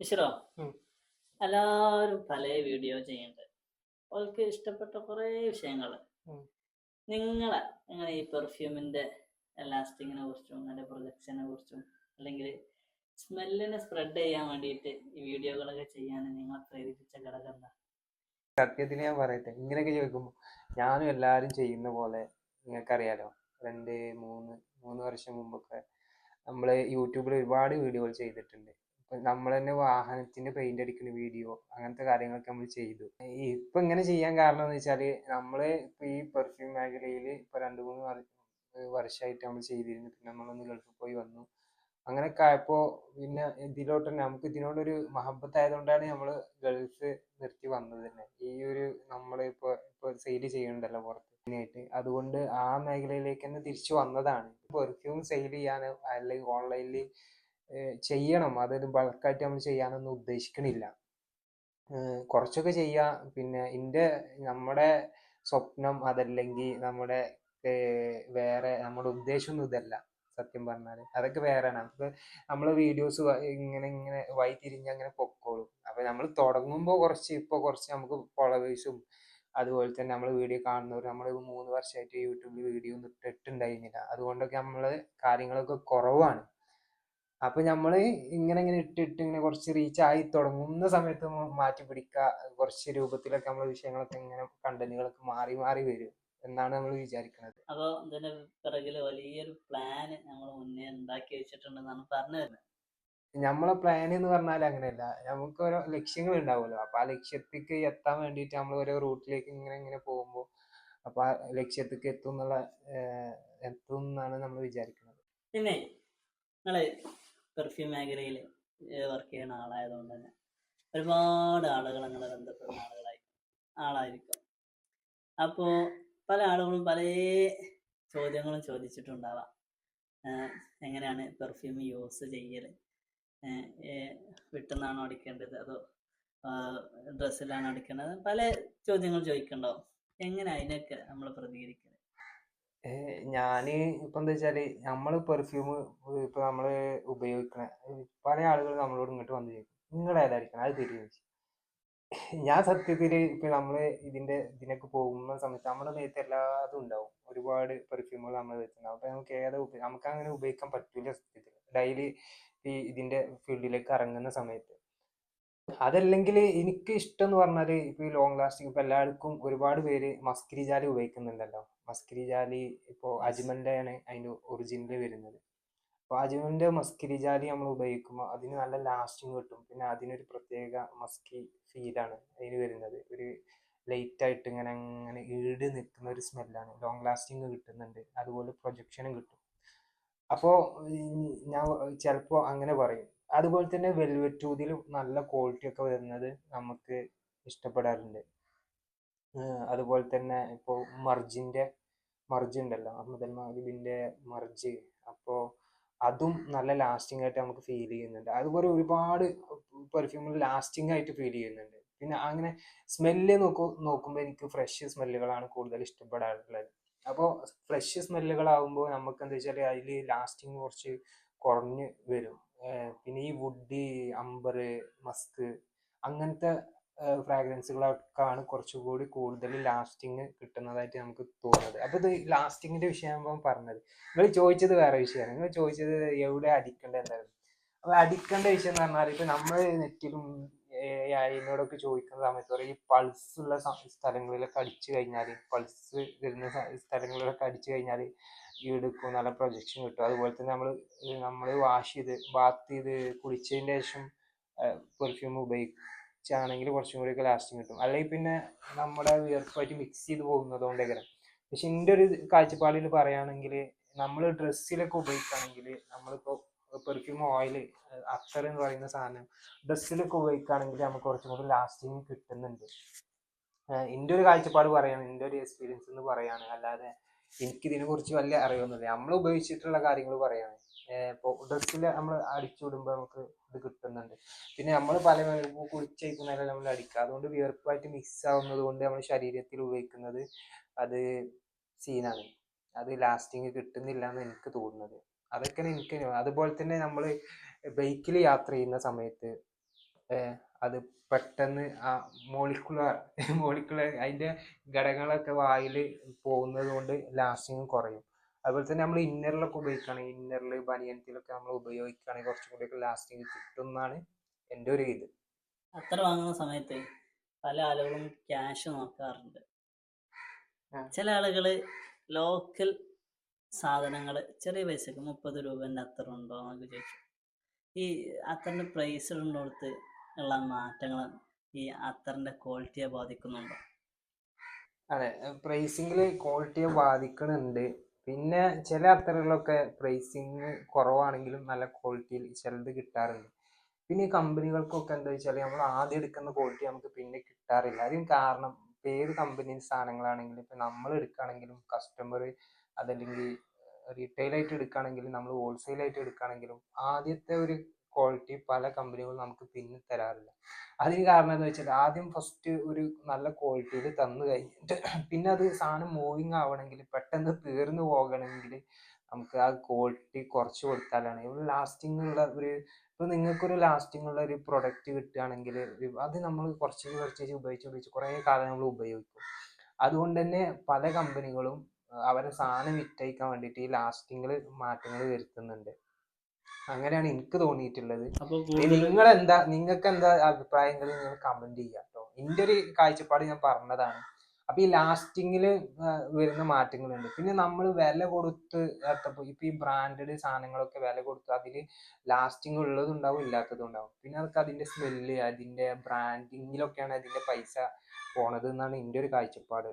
മിശ്രോ. എല്ലാവരും പല വീഡിയോ ചെയ്യുന്നുണ്ട്. അവർക്ക് ഇഷ്ടപ്പെട്ട കുറേ വിഷയങ്ങൾ. നിങ്ങളെ നിങ്ങളെ ഈ പെർഫ്യൂമിന്റെ ലാസ്റ്റിങ്ങിനെ കുറിച്ചും അതിന്റെ പ്രൊജക്ഷനെ കുറിച്ചും അല്ലെങ്കിൽ സ്മെല്ലിനെ സ്പ്രെഡ് ചെയ്യാൻ വേണ്ടിയിട്ട് ഈ വീഡിയോകളൊക്കെ ചെയ്യാൻ നിങ്ങളെ പ്രേരിപ്പിച്ച ഘടകം എന്താ? സത്യത്തിന് ഞാൻ പറയട്ടെ. ഇങ്ങനെയൊക്കെ ചോദിക്കുമ്പോൾ ഞാനും എല്ലാവരും ചെയ്യുന്ന പോലെ നിങ്ങൾക്കറിയാലോ. രണ്ട് മൂന്ന് മൂന്ന് വർഷം മുമ്പൊക്കെ നമ്മൾ യൂട്യൂബിൽ ഒരുപാട് വീഡിയോകൾ ചെയ്തിട്ടുണ്ട്. നമ്മൾ തന്നെ വാഹനത്തിന്റെ പെയിന്റ് അടിക്കുന്ന വീഡിയോ അങ്ങനത്തെ കാര്യങ്ങളൊക്കെ നമ്മൾ ചെയ്തു. ഇപ്പൊ ഇങ്ങനെ ചെയ്യാൻ കാരണം എന്ന് വെച്ചാൽ നമ്മൾ ഇപ്പൊ ഈ പെർഫ്യൂം മേഖലയിൽ ഇപ്പൊ രണ്ട് മൂന്ന് വർഷമായിട്ട് നമ്മൾ ചെയ്തിരുന്നു. പിന്നെ നമ്മളൊന്ന് ഗൾഫിൽ പോയി വന്നു. അങ്ങനെയൊക്കെ ആയപ്പോ പിന്നെ ഇതിലോട്ട് തന്നെ നമുക്ക് ഇതിനോടൊരു മഹബത്ത് ആയതുകൊണ്ടാണ് നമ്മൾ ഗൾഫ് നിർത്തി വന്നത് തന്നെ. ഈ ഒരു നമ്മൾ ഇപ്പൊ ഇപ്പൊ സെയിൽ ചെയ്യുന്നുണ്ടല്ലോ പുറത്ത്. അതുകൊണ്ട് ആ മേഖലയിലേക്ക് തന്നെ തിരിച്ചു വന്നതാണ്. പെർഫ്യൂം സെയിൽ ചെയ്യാനോ അല്ലെങ്കിൽ ഓൺലൈനിൽ ചെയ്യണം. അതായത് ബൾക്കായിട്ട് നമ്മൾ ചെയ്യാനൊന്നും ഉദ്ദേശിക്കണില്ല. കുറച്ചൊക്കെ ചെയ്യാം. പിന്നെ എന്റെ നമ്മുടെ സ്വപ്നം അതല്ലെങ്കിൽ നമ്മുടെ വേറെ നമ്മുടെ ഉദ്ദേശമൊന്നും ഇതല്ല. സത്യം പറഞ്ഞാൽ അതൊക്കെ വേറെയാണ്. നമുക്ക് നമ്മളെ വീഡിയോസ് ഇങ്ങനെ ഇങ്ങനെ വൈ തിരിഞ്ഞ് അങ്ങനെ പൊക്കോളും. അപ്പൊ നമ്മൾ തുടങ്ങുമ്പോൾ കുറച്ച് ഇപ്പൊ കുറച്ച് നമുക്ക് ഫോളോവേഴ്സും അതുപോലെ തന്നെ നമ്മൾ വീഡിയോ കാണുന്നവർ നമ്മൾ മൂന്ന് വർഷമായിട്ട് യൂട്യൂബിൽ വീഡിയോ ഒന്നും ഇട്ടിട്ടുണ്ടായിരുന്നില്ല. അതുകൊണ്ടൊക്കെ നമ്മൾ കാര്യങ്ങളൊക്കെ കുറവാണ്. അപ്പൊ നമ്മൾ ഇങ്ങനെ ഇങ്ങനെ ഇട്ടിട്ട് ഇങ്ങനെ കുറച്ച് റീച്ച് ആയി തുടങ്ങുന്ന സമയത്ത് മാറ്റി പിടിക്കുക കുറച്ച് രൂപത്തിലൊക്കെ നമ്മളെ വിഷയങ്ങളൊക്കെ ഇങ്ങനെ കണ്ടന്റുകളൊക്കെ മാറി മാറി വരും എന്നാണ് നമ്മൾ വിചാരിക്കുന്നത് അപ്പോൾ ഇതിന്റെ പിറകിൽ വലിയൊരു പ്ലാൻ നമ്മൾ മുന്നേ ഉണ്ടാക്കി വെച്ചിട്ടുണ്ടെന്നാണ് പറഞ്ഞു വരുന്നത് നമ്മളെ പ്ലാൻ എന്ന് പറഞ്ഞാൽ അങ്ങനെയല്ല. നമുക്ക് ഓരോ ലക്ഷ്യങ്ങൾ ഉണ്ടാവുമല്ലോ അപ്പൊ ആ ലക്ഷ്യത്തിലേക്ക് എത്താൻ വേണ്ടിയിട്ട് നമ്മൾ ഓരോ റൂട്ടിലേക്ക് ഇങ്ങനെ ഇങ്ങനെ പോകുമ്പോൾ അപ്പൊ ആ ലക്ഷ്യത്തിലേക്ക് എത്തും എന്നുള്ള എത്തും എന്നാണ് നമ്മൾ വിചാരിക്കുന്നത് പിന്നെ നിങ്ങൾ പെർഫ്യൂം മേഖലയിൽ വർക്ക് ചെയ്യുന്ന ആളായതുകൊണ്ട് തന്നെ ഒരുപാട് ആളുകൾ അങ്ങനെ ബന്ധപ്പെടുന്ന ആളുകളായി ആളായിരിക്കും. അപ്പോൾ പല ആളുകളും പല ചോദ്യങ്ങളും ചോദിച്ചിട്ടുണ്ടാവാം. എങ്ങനെയാണ് പെർഫ്യൂം യൂസ് ചെയ്യൽ വിട്ടുന്നാണോ അടിക്കേണ്ടത്? അതോ ഡ്രസ്സിലാണോ അടിക്കേണ്ടത്? പല ചോദ്യങ്ങൾ ചോദിക്കണ്ടോ എങ്ങനെ അതിനൊക്കെ നമ്മൾ പ്രതികരിക്കുന്നത് ഞാൻ ഇപ്പൊ എന്താ വെച്ചാൽ നമ്മൾ പെർഫ്യൂം ഇപ്പൊ നമ്മൾ ഉപയോഗിക്കണ പല ആളുകൾ നമ്മളോട് ഇങ്ങോട്ട് വന്ന് ചോദിക്കും നിങ്ങൾ ഏതായിരിക്കണം? അത് തരുമോ ഞാൻ സത്യത്തിൽ ഇപ്പൊ നമ്മൾ ഇതിന്റെ ഇതിനൊക്കെ പോകുന്ന സമയത്ത് നമ്മുടെ മേത്ത് എല്ലാതും ഉണ്ടാവും. ഒരുപാട് പെർഫ്യൂമുകൾ നമ്മൾ വെച്ചിട്ടുണ്ടാവും അപ്പൊ നമുക്ക് ഏതാ ഉപ- നമുക്ക് അങ്ങനെ ഉപയോഗിക്കാൻ പറ്റൂല സത്യത്തിൽ ഡെയിലി ഈ ഇതിന്റെ ഫീൽഡിലേക്ക് ഇറങ്ങുന്ന സമയത്ത്. അതല്ലെങ്കിൽ എനിക്ക് ഇഷ്ടം എന്ന് പറഞ്ഞാൽ ഇപ്പൊ ഈ ലോങ് ലാസ്റ്റിംഗ് ഇപ്പൊ എല്ലാവർക്കും ഒരുപാട് പേര് മസ്കിരി ജാലി ഉപയോഗിക്കുന്നുണ്ടല്ലോ. മസ്കിരി ജാലി ഇപ്പോ അജ്മലിന്റെ ആണ് അതിന്റെ ഒറിജിനൽ വരുന്നത്. അപ്പൊ അജ്മലിന്റെ മസ്കിരി ജാലി നമ്മൾ ഉപയോഗിക്കുമ്പോൾ അതിന് നല്ല ലാസ്റ്റിംഗ് കിട്ടും. പിന്നെ അതിനൊരു പ്രത്യേക മസ്കി ഫീലാണ് അതിന് വരുന്നത്. ഒരു ലൈറ്റ് ആയിട്ട് ഇങ്ങനെ അങ്ങനെ ഈട് നിൽക്കുന്ന ഒരു സ്മെല്ലാണ് ലോങ് ലാസ്റ്റിംഗ് കിട്ടുന്നുണ്ട്. അതുപോലെ പ്രൊജക്ഷനും കിട്ടും. അപ്പോൾ ഞാൻ ചിലപ്പോൾ അങ്ങനെ പറയും. അതുപോലെ തന്നെ വെൽവെറ്റ് ഊതിലും നല്ല ക്വാളിറ്റി ഒക്കെ വരുന്നത് നമുക്ക് ഇഷ്ടപ്പെടാറുണ്ട്. അതുപോലെ തന്നെ ഇപ്പോൾ മർജിന്റെ മർജ് ഉണ്ടല്ലോ. അഹമ്മദ് അൽമാഹിബിന്റെ മർജ് അപ്പോ അതും നല്ല ലാസ്റ്റിംഗ് ആയിട്ട് നമുക്ക് ഫീൽ ചെയ്യുന്നുണ്ട്. അതുപോലെ ഒരുപാട് പെർഫ്യൂമിൽ ലാസ്റ്റിംഗ് ആയിട്ട് ഫീൽ ചെയ്യുന്നുണ്ട്. പിന്നെ അങ്ങനെ സ്മെല്ല് നോക്കൂ നോക്കുമ്പോൾ എനിക്ക് ഫ്രഷ് സ്മെല്ലുകളാണ് കൂടുതൽ ഇഷ്ടപ്പെടാറുള്ളത്. അപ്പോൾ ഫ്രഷ് സ്മെല്ലുകളാകുമ്പോൾ നമുക്ക് എന്താ വെച്ചാൽ അതിൽ ലാസ്റ്റിംഗ് കുറച്ച് കുറഞ്ഞ് വരും. പിന്നെ ഈ വുഡി അമ്പർ മസ്ക് അങ്ങനത്തെ ഫ്രാഗ്രൻസുകളൊക്കെയാണ് കുറച്ചുകൂടി കൂടുതൽ ലാസ്റ്റിംഗ് കിട്ടുന്നതായിട്ട് നമുക്ക് തോന്നുന്നത്. അപ്പോൾ ഇത് ലാസ്റ്റിങ്ങിന്റെ വിഷയമാകുമ്പോൾ പറഞ്ഞത്. നിങ്ങൾ ചോദിച്ചത് വേറെ വിഷയമാണ്. നിങ്ങൾ ചോദിച്ചത് എവിടെ അടിക്കേണ്ടത് എന്തായിരുന്നു അപ്പോൾ അടിക്കേണ്ട വിഷയം എന്ന് പറഞ്ഞാൽ ഇപ്പൊ നമ്മൾ നെറ്റിലും അതിനോടൊക്കെ ചോദിക്കുന്ന സമയത്ത് പറയും ഈ പൾസ് ഉള്ള സ്ഥലങ്ങളിലൊക്കെ അടിച്ചു കഴിഞ്ഞാൽ പൾസ് വരുന്ന സ്ഥലങ്ങളിലൊക്കെ അടിച്ചു കഴിഞ്ഞാൽ എടുക്കും നല്ല പ്രൊജക്ഷൻ കിട്ടും. അതുപോലെ തന്നെ നമ്മൾ നമ്മൾ വാഷ് ചെയ്ത് ബാത്ത് ചെയ്ത് കുളിച്ചതിന് ശേഷം പെർഫ്യൂം ഉപയോഗിച്ചാണെങ്കിൽ കുറച്ചും കൂടി ഒക്കെ ലാസ്റ്റിംഗ് കിട്ടും. അല്ലെങ്കിൽ പിന്നെ നമ്മുടെ വിയർപ്പായിട്ട് മിക്സ് ചെയ്ത് പോകുന്നതുകൊണ്ടേക്കാരം പക്ഷെ എന്റെ ഒരു കാഴ്ചപ്പാടിൽ പറയുകയാണെങ്കിൽ നമ്മൾ ഡ്രസ്സിലൊക്കെ ഉപയോഗിക്കുകയാണെങ്കിൽ നമ്മളിപ്പോൾ പെർഫ്യൂം ഓയിൽ അത്തർ എന്ന് പറയുന്ന സാധനം ഡ്രസ്സിലൊക്കെ ഉപയോഗിക്കുകയാണെങ്കിൽ നമുക്ക് കുറച്ചും കൂടി ലാസ്റ്റിംഗ് കിട്ടുന്നുണ്ട്. എന്റെ ഒരു കാഴ്ചപ്പാട് പറയാണ് എന്റെ ഒരു എക്സ്പീരിയൻസ് എന്ന് പറയാണ് അല്ലാതെ എനിക്കിതിനെ കുറിച്ച് വലിയ അറിവൊന്നുമില്ല. നമ്മൾ ഉപയോഗിച്ചിട്ടുള്ള കാര്യങ്ങൾ ഇപ്പോൾ ഡ്രസ്സിൽ നമ്മൾ അടിച്ചു വിടുമ്പോ നമുക്ക് ഇത് കിട്ടുന്നുണ്ട്. പിന്നെ നമ്മൾ പല കുളിച്ചേക്കുന്നതിൽ നമ്മൾ അടിക്കുക. അതുകൊണ്ട് വിയർപ്പായിട്ട് മിക്സ് ആവുന്നത് കൊണ്ട് നമ്മൾ ശരീരത്തിൽ ഉപയോഗിക്കുന്നത് അത് സീനാണ്. അത് ലാസ്റ്റിങ് കിട്ടുന്നില്ല എന്ന് എനിക്ക് തോന്നുന്നത്. അതൊക്കെയാണ് എനിക്ക് അതുപോലെ തന്നെ നമ്മൾ ബൈക്കിൽ യാത്ര ചെയ്യുന്ന സമയത്ത് അത് പെട്ടെന്ന് ആ മോളിക്കുലർ മോളിക്കുലർ അതിന്റെ ഘടകങ്ങളൊക്കെ വായിൽ പോകുന്നത് കൊണ്ട് ലാസ്റ്റിങ് കുറയും. അതുപോലെ തന്നെ നമ്മൾ ഇന്നറിലൊക്കെ ഉപയോഗിക്കുകയാണെങ്കിൽ ഇന്നറിൽ ബനിയനത്തിലൊക്കെ നമ്മൾ ഉപയോഗിക്കുകയാണെങ്കിൽ കുറച്ചും കൂടി ലാസ്റ്റിംഗ് ലാസ്റ്റിങ് കിട്ടും എന്നാണ് എന്റെ ഒരു ഇത്. അത്ര വാങ്ങുന്ന സമയത്ത് പല ആളുകളും ക്യാഷ് നോക്കാറുണ്ട്. ചില ആളുകൾ ലോക്കൽ സാധനങ്ങൾ ചെറിയ പൈസക്ക് മുപ്പത് രൂപേന്റെ അത്ര ഉണ്ടോ എന്നൊക്കെ ചോദിച്ചു ഈ അത്തറിന്റെ പ്രൈസ് ഉള്ളിടത്ത് ഉള്ള മാറ്റങ്ങൾ ഈ അത്തറിന്റെ ക്വാളിറ്റിയെ ബാധിക്കുന്നുണ്ടോ? അതെ പ്രൈസിങ്ങിൽ ക്വാളിറ്റിയെ ബാധിക്കുന്നുണ്ട് പിന്നെ ചില അത്തരങ്ങളിലൊക്കെ പ്രൈസിങ് കുറവാണെങ്കിലും നല്ല ക്വാളിറ്റിയിൽ ചിലത് കിട്ടാറുണ്ട്. പിന്നെ ഈ കമ്പനികൾക്കൊക്കെ എന്താ വെച്ചാൽ നമ്മൾ ആദ്യം എടുക്കുന്ന ക്വാളിറ്റി നമുക്ക് പിന്നെ കിട്ടാറില്ല. അതിന് കാരണം ഇപ്പൊ ഏത് കമ്പനി സാധനങ്ങളാണെങ്കിലും ഇപ്പൊ നമ്മൾ എടുക്കുകയാണെങ്കിലും കസ്റ്റമർ അതല്ലെങ്കിൽ റീറ്റെയിൽ ആയിട്ട് എടുക്കുകയാണെങ്കിലും നമ്മൾ ഹോൾസെയിൽ ആയിട്ട് എടുക്കുകയാണെങ്കിലും ആദ്യത്തെ ഒരു ക്വാളിറ്റി പല കമ്പനികളും നമുക്ക് പിന്നെ തരാറില്ല. അതിന് കാരണം എന്താ വെച്ചാൽ ആദ്യം ഫസ്റ്റ് ഒരു നല്ല ക്വാളിറ്റിയിൽ തന്നു കഴിഞ്ഞിട്ട് പിന്നെ അത് സാധനം മൂവിങ് ആവണമെങ്കിൽ പെട്ടെന്ന് തീർന്നു പോകണമെങ്കിൽ നമുക്ക് ആ ക്വാളിറ്റി കുറച്ച് കൊടുത്താലാണ്. ഒരു ലാസ്റ്റിംഗ് ഉള്ള ഒരു ഇപ്പൊ നിങ്ങൾക്കൊരു ലാസ്റ്റിംഗ് ഉള്ള ഒരു പ്രൊഡക്റ്റ് കിട്ടുകയാണെങ്കിൽ അത് നമ്മൾ കുറച്ച് കുറച്ച് ഉപയോഗിച്ച് ഉപയോഗിച്ച് കുറേ കാലം നമ്മൾ ഉപയോഗിക്കും. അതുകൊണ്ട് തന്നെ പല കമ്പനികളും അവരെ സാധനം വിറ്റഴിക്കാൻ വേണ്ടിയിട്ട് ഈ ലാസ്റ്റിങ്ങിൽ മാറ്റങ്ങൾ വരുത്തുന്നുണ്ട്. അങ്ങനെയാണ് എനിക്ക് തോന്നിയിട്ടുള്ളത്. നിങ്ങൾ എന്താ നിങ്ങൾക്ക് എന്താ അഭിപ്രായങ്ങൾ നിങ്ങൾ കമന്റ് ചെയ്യാം കേട്ടോ എന്റെ ഒരു കാഴ്ചപ്പാട് ഞാൻ പറഞ്ഞതാണ്. അപ്പൊ ഈ ലാസ്റ്റിങ്ങിൽ വരുന്ന മാറ്റങ്ങളുണ്ട്. പിന്നെ നമ്മൾ വില കൊടുത്ത് എത്തപ്പോ ഇപ്പൊ ഈ ബ്രാൻഡഡ് സാധനങ്ങളൊക്കെ വില കൊടുത്ത് അതിൽ ലാസ്റ്റിംഗ് ഉള്ളതും ഉണ്ടാവും ഇല്ലാത്തതും ഉണ്ടാവും. പിന്നെ അതൊക്കെ അതിന്റെ സ്മെല്ല് അതിന്റെ ബ്രാൻഡിങ്ങിലൊക്കെയാണ് അതിന്റെ പൈസ പോണത് എന്നാണ് എന്റെ ഒരു കാഴ്ചപ്പാട്.